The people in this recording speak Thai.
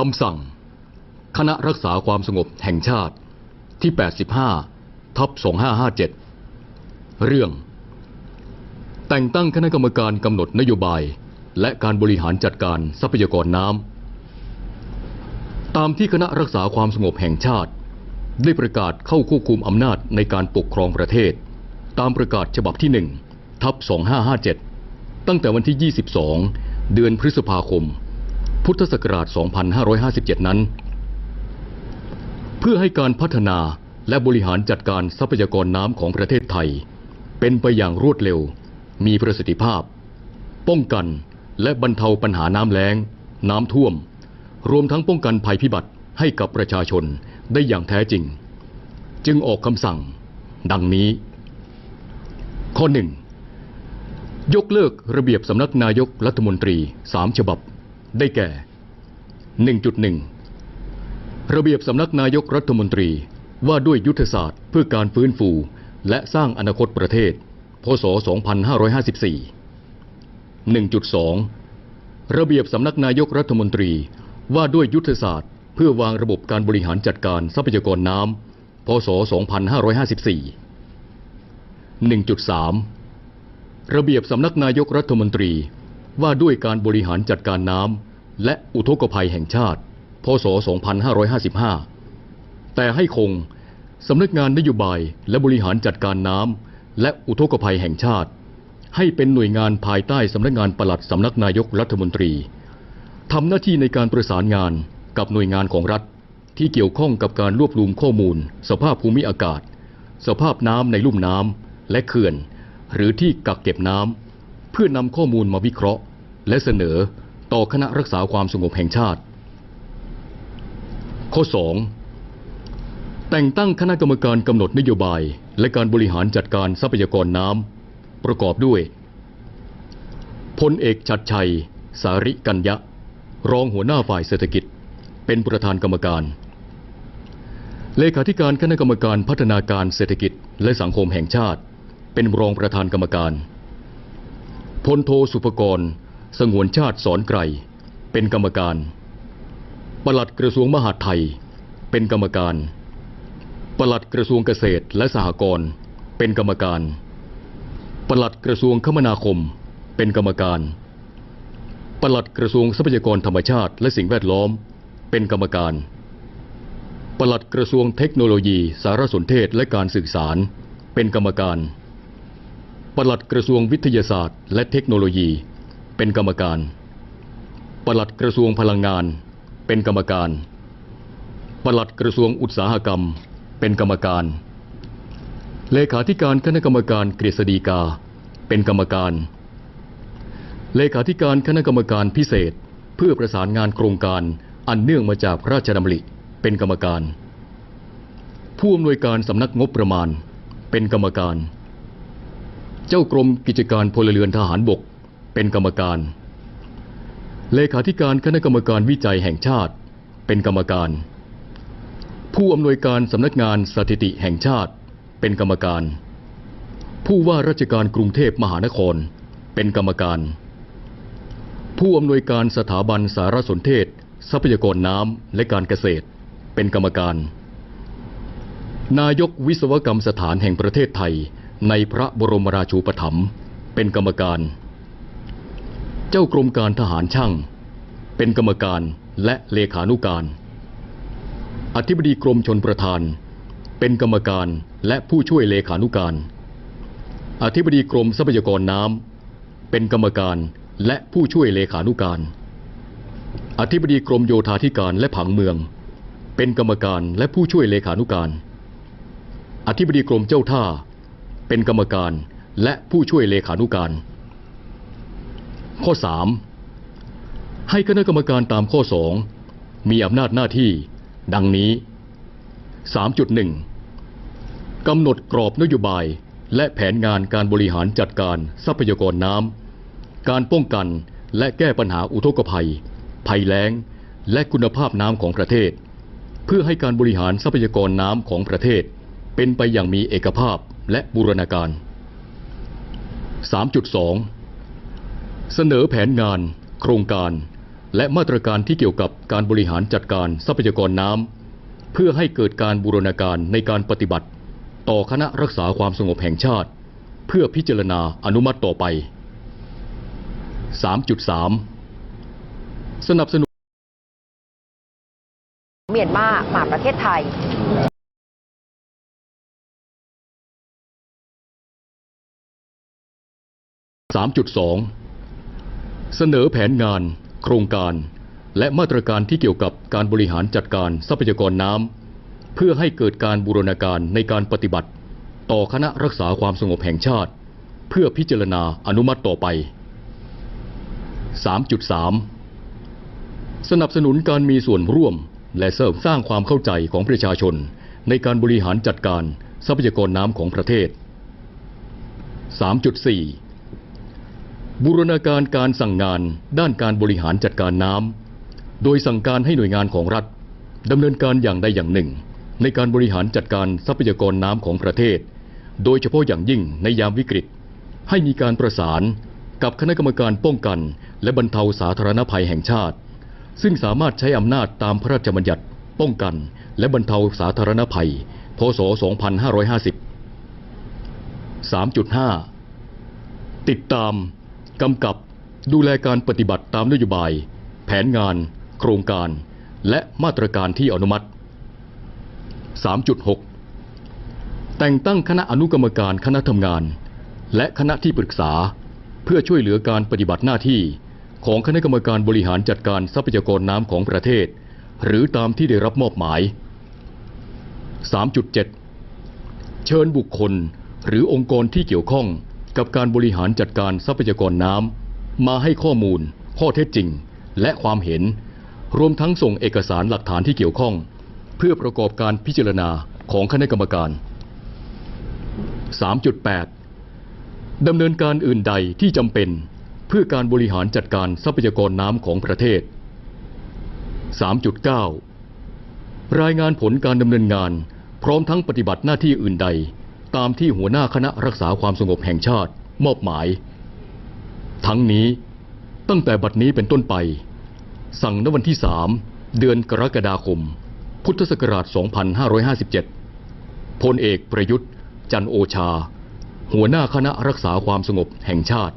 คำสั่ง คณะรักษาความสงบแห่งชาติที่ 85 ทับ 2557 เรื่อง แต่งตั้งคณะกรรมการกำหนดนโยบาย และการบริหารจัดการทรัพยากรน้ำ ตามที่คณะรักษาความสงบแห่งชาติ ได้ประกาศเข้าควบคุมอำนาจในการปกครองประเทศ ตามประกาศฉบับที่1ทับ 2557 ตั้งแต่วันที่ 22 เดือนพฤษภาคม พุทธศักราช 2557 นั้น เพื่อให้การพัฒนาและบริหารจัดการทรัพยากรน้ำของประเทศไทย เป็นไปอย่างรวดเร็ว มีประสิทธิภาพ ป้องกันและบรรเทาปัญหาน้ำแล้ง น้ำท่วม รวมทั้งป้องกันภัยพิบัติให้กับประชาชนได้อย่างแท้จริง จึงออกคำสั่ง ดังนี้ ข้อหนึ่งยกเลิกระเบียบสำนักนายกรัฐมนตรีสามฉบับ ได้แก่ 1.1 ระเบียบสำนักนายกรัฐมนตรีว่าด้วยยุทธศาสตร์เพื่อการฟื้นฟู และสร้างอนาคตประเทศ พศ 2554 1.2 ระเบียบสำนักนายกรัฐมนตรีว่าด้วยยุทธศาสตร์ เพื่อวางระบบการบริหารจัดการทรัพยากรน้ำ พศ 2554 1.3 ระเบียบสำนักนายกรัฐมนตรี ว่าด้วยการบริหารจัดการน้ำและอุทกภัยแห่งชาติ พศ 2555 แต่ให้คงสำนักงานนโยบายและบริหารจัดการน้ำและอุทกภัยแห่งชาติ ให้เป็นหน่วยงานภายใต้สำนักงานปลัดสำนักนายกรัฐมนตรีทำหน้าที่ในการประสานงานกับหน่วยงานของรัฐ ที่เกี่ยวข้องกับการรวบรวมข้อมูล สภาพภูมิอากาศ สภาพน้ำในลุ่มน้ำและเขื่อน หรือที่กักเก็บน้ำ เพื่อนำข้อมูลมาวิเคราะห์ และเสนอต่อคณะรักษาความสงบแห่งชาติ ข้อ 2 แต่งตั้งคณะกรรมการกำหนดนโยบาย และการบริหารจัดการทรัพยากรน้ำประกอบด้วยพลเอกชัดชัย สาริกัญญะ รองหัวหน้าฝ่ายเศรษฐกิจ เป็นประธานกรรมการ เลขาธิการคณะกรรมการพัฒนาการเศรษฐกิจและสังคมแห่งชาติ เป็นรองประธานกรรมการ พลโทสุภกร สงวนชาติสอนไกรเป็นกรรมการ ปลัดกระทรวงมหาดไทย เป็นกรรมการ ปลัดกระทรวงเกษตรและสหกรณ์เป็นกรรมการ ปลัดกระทรวงคมนาคม เป็นกรรมการ ปลัดกระทรวงทรัพยากรธรรมชาติและสิ่งแวดล้อม เป็นกรรมการ ปลัดกระทรวงเทคโนโลยี สารสนเทศและการสื่อสาร เป็นกรรมการ ปลัดกระทรวงวิทยาศาสตร์ และเทคโนโลยี เป็นกรรมการ ปลัดกระทรวงพลังงาน เป็นกรรมการ ปลัดกระทรวงอุตสาหกรรม เป็นกรรมการ เลขาธิการคณะกรรมการกฤษฎีกา เป็นกรรมการ เลขาธิการคณะกรรมการพิเศษ เพื่อประสานงานโครงการอันเนื่องมาจากพระราชดำริ เป็นกรรมการ ผู้อำนวยการสำนักงบประมาณ เป็นกรรมการ เจ้ากรมกิจการพลเรือนทหารบก เป็นกรรมการ เลขาธิการคณะกรรมการวิจัยแห่งชาติ เป็นกรรมการ ผู้อำนวยการสำนักงานสถิติแห่งชาติ เป็นกรรมการ ผู้ว่าราชการกรุงเทพมหานคร เป็นกรรมการ ผู้อำนวยการสถาบันสารสนเทศ ทรัพยากรน้ำและการเกษตร เป็นกรรมการ นายกวิศวกรรมสถานแห่งประเทศไทย ในพระบรมราชูปถัมภ์เป็นกรรมการ เจ้ากรมการทหารช่าง เป็นกรรมการและเลขานุการ อธิบดีกรมชนประทาน เป็นกรรมการและผู้ช่วยเลขานุการ อธิบดีกรมทรัพยากรน้ำเป็นกรรมการและผู้ช่วยเลขานุการ อธิบดีกรมโยธาธิการและผังเมือง เป็นกรรมการและผู้ช่วยเลขานุการ อธิบดีกรมเจ้าท่า เป็นกรรมการและผู้ช่วยเลขานุการ ข้อ 3 ให้คณะกรรมการตามข้อ 2 มีอำนาจหน้าที่ ดังนี้ 3.1 กำหนดกรอบนโยบายและแผนงานการบริหารจัดการทรัพยากรน้ำ การป้องกันและแก้ปัญหาอุทกภัย ภัยแล้ง และคุณภาพน้ำของประเทศ เพื่อให้การบริหารทรัพยากรน้ำของประเทศ เป็นไปอย่างมีเอกภาพ และบูรณาการ 3.2 เสนอแผนงาน โครงการ และมาตรการที่เกี่ยวกับการบริหารจัดการทรัพยากรน้ำเพื่อให้เกิดการบูรณาการในการปฏิบัติ ต่อคณะรักษาความสงบแห่งชาติ เพื่อพิจารณาอนุมัติต่อไป 3.3 สนับสนุนเมียนมามาประเทศไทย 3.2 เสนอแผนงาน โครงการ และมาตรการที่เกี่ยวกับการบริหารจัดการทรัพยากรน้ำเพื่อให้เกิดการบูรณาการในการปฏิบัติ ต่อคณะรักษาความสงบแห่งชาติ เพื่อพิจารณาอนุมัติต่อไป 3.3 สนับสนุนการมีส่วนร่วม และเสริมสร้างความเข้าใจของประชาชน ในการบริหารจัดการทรัพยากรน้ำของประเทศ 3.4 บูรณาการการสั่งงานด้านการบริหารจัดการน้ำโดยสั่งการให้หน่วยงานของรัฐดำเนินการอย่างใดอย่างหนึ่ง ในการบริหารจัดการทรัพยากรน้ำของประเทศ โดยเฉพาะอย่างยิ่งในยามวิกฤต ให้มีการประสานกับคณะกรรมการป้องกัน และบรรเทาสาธารณภัยแห่งชาติ ซึ่งสามารถใช้อำนาจตามพระราชบัญญัติป้องกัน และบรรเทาสาธารณภัย พศ 2550 3.5 ติดตาม กำกับดูแลการปฏิบัติตามนโยบาย แผนงาน โครงการ และมาตรการที่อนุมัติ 3.6 แต่งตั้งคณะอนุกรรมการคณะทำงาน และคณะที่ปรึกษา เพื่อช่วยเหลือการปฏิบัติหน้าที่ ของคณะกรรมการบริหารจัดการทรัพยากรน้ำของประเทศ หรือตามที่ได้รับมอบหมาย 3.7 เชิญบุคคลหรือองค์กรที่เกี่ยวข้อง กับการบริหารจัดการทรัพยากรน้ำมาให้ข้อมูล ข้อเท็จจริง และความเห็น รวมทั้งส่งเอกสารหลักฐานที่เกี่ยวข้อง เพื่อประกอบการพิจารณาของคณะกรรมการ 3.8 ดำเนินการอื่นใดที่จำเป็น เพื่อการบริหารจัดการทรัพยากรน้ำของประเทศ 3.9 รายงานผลการดำเนินงาน พร้อมทั้งปฏิบัติหน้าที่อื่นใด ตามที่หัวหน้าคณะรักษาความสงบแห่งชาติมอบหมาย ทั้งนี้ตั้งแต่บัดนี้เป็นต้นไป สั่งณวันที่ 3 เดือนกรกฎาคม พุทธศักราช 2557 พลเอกประยุทธ์ จันโอชา หัวหน้าคณะรักษาความสงบแห่งชาติ